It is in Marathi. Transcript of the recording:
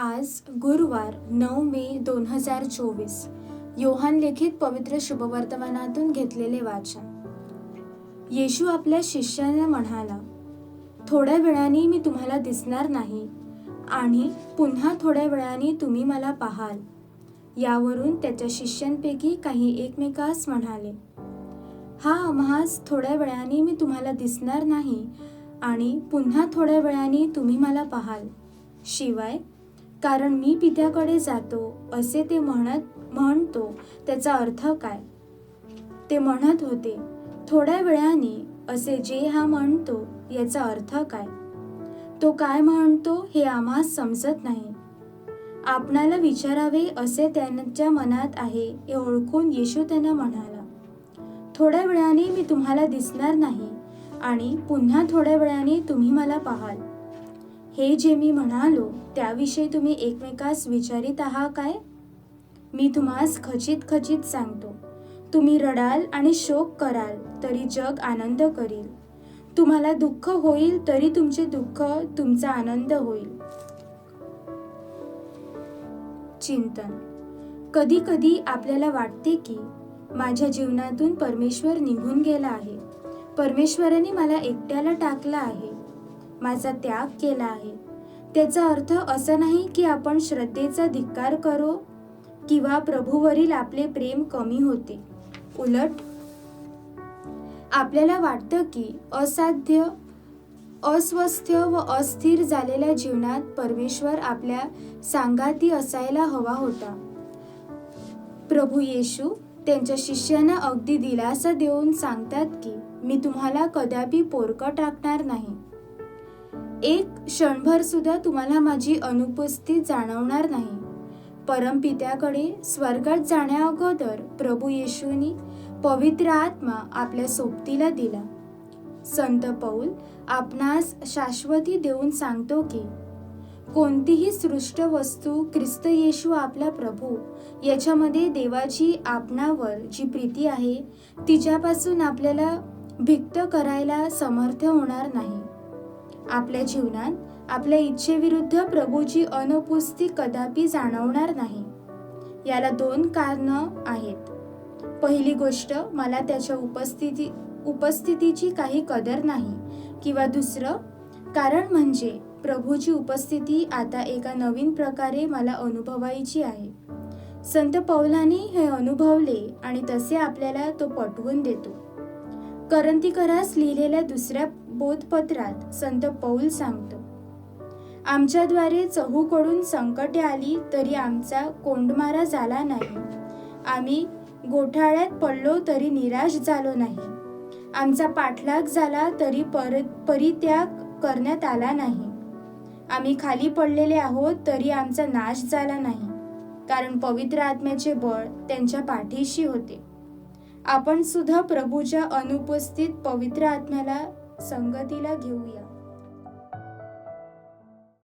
आज गुरुवार नऊ मे दोन हजार चोवीस. योहान लिखित पवित्र शुभवर्तमानातून घेतलेले वाचन. येशू आपल्या शिष्यांना म्हणाला थोड्या वेळाने मी तुम्हाला दिसणार नाही आणि पुन्हा थोड्या वेळाने तुम्ही मला पाहाल. यावरून त्याच्या शिष्यांपैकी काही एकमेकास म्हणाले हा आम्हास थोड्या वेळाने मी तुम्हाला दिसणार नाही आणि पुन्हा थोड्या वेळाने तुम्ही मला पाहाल. शिवाय कारण मी पित्याकडे जातो असे ते म्हणत म्हणतो त्याचा अर्थ काय? ते म्हणत होते थोड्या वेळाने असे जे हा म्हणतो याचा अर्थ काय? तो काय म्हणतो हे आम्हा समजत नाही. आपणाला विचारावे असे त्यांच्या मनात आहे हे ओळखून येशू त्यांना म्हणाला थोड्या वेळाने मी तुम्हाला दिसणार नाही आणि पुन्हा थोड्या वेळाने तुम्ही मला पाहाल. हे जे मी म्हणालो त्याविषयी तुम्ही एकमेकास विचारित आहात काय? मी तुम्हास खचित खचित सांगतो. तुम्ही रडाल आणि शोक कराल तरी जग आनंद करील. तुम्हाला दुःख होईल तरी तुमचे दुःख तुमचा आनंद होईल. चिंतन. कधी कधी आपल्याला वाटते की माझ्या जीवनातून परमेश्वर निघून गेला आहे. परमेश्वराने मला एकट्याला टाकलं आहे. माझा त्याग केला आहे. त्याचा अर्थ असा नाही की आपण श्रद्धेचा धिक्कार करो किंवा प्रभूवरील आपले प्रेम कमी होते. उलट आपल्याला वाटतं की असाध्य अस्वस्थ व अस्थिर झालेल्या जीवनात परमेश्वर आपल्या सांगाती असायला हवा होता. प्रभू येशू त्यांच्या शिष्यांना अगदी दिलासा देऊन सांगतात की मी तुम्हाला कदापि पोरकं टाकणार नाही. एक क्षणभर सुद्धा तुम्हाला माझी अनुपस्थित जाणवणार नाही. परमपित्याकडे स्वर्गात जाण्याअगोदर प्रभू येशूनी पवित्र आत्मा आपल्या सोबतीला दिला. संत पौल आपणास शाश्वती देऊन सांगतो की कोणतीही सृष्ट वस्तू ख्रिस्त येशू आपला प्रभू याच्यामध्ये देवाची आपणावर जी प्रीती आहे तिच्यापासून आपल्याला भिक्त करायला समर्थ होणार नाही. आपल्या जीवनात आपल्या इच्छेविरुद्ध प्रभूची अनुपस्थिती कदापि जाणवणार नाही. याला दोन कारणं आहेत. पहिली गोष्ट मला त्याच्या उपस्थिती उपस्थितीची काही कदर नाही. किंवा दुसरं कारण म्हणजे प्रभूची उपस्थिती आता एका नवीन प्रकारे मला अनुभवायची आहे. संत पौलाने हे अनुभवले आणि तसे आपल्याला तो पटवून देतो. करंतीकरास लिहिलेल्या दुसऱ्या बोधपत्रात संत पौल सांगतो आमच्याद्वारे चहूकडून संकटे आली तरी आमचा कोंडमारा झाला नाही. आम्ही गोठाळ्यात पडलो तरी निराश झालो नाही. आमचा पाठलाग झाला तरी पर परित्याग करण्यात आला नाही. आम्ही खाली पडलेले आहोत तरी आमचा नाश झाला नाही. कारण पवित्र आत्म्याचे बळ त्यांच्या पाठीशी होते. आपण सुद्धा प्रभूच्या अनुपस्थित पवित्र आत्म्याला संगतीला घेऊया.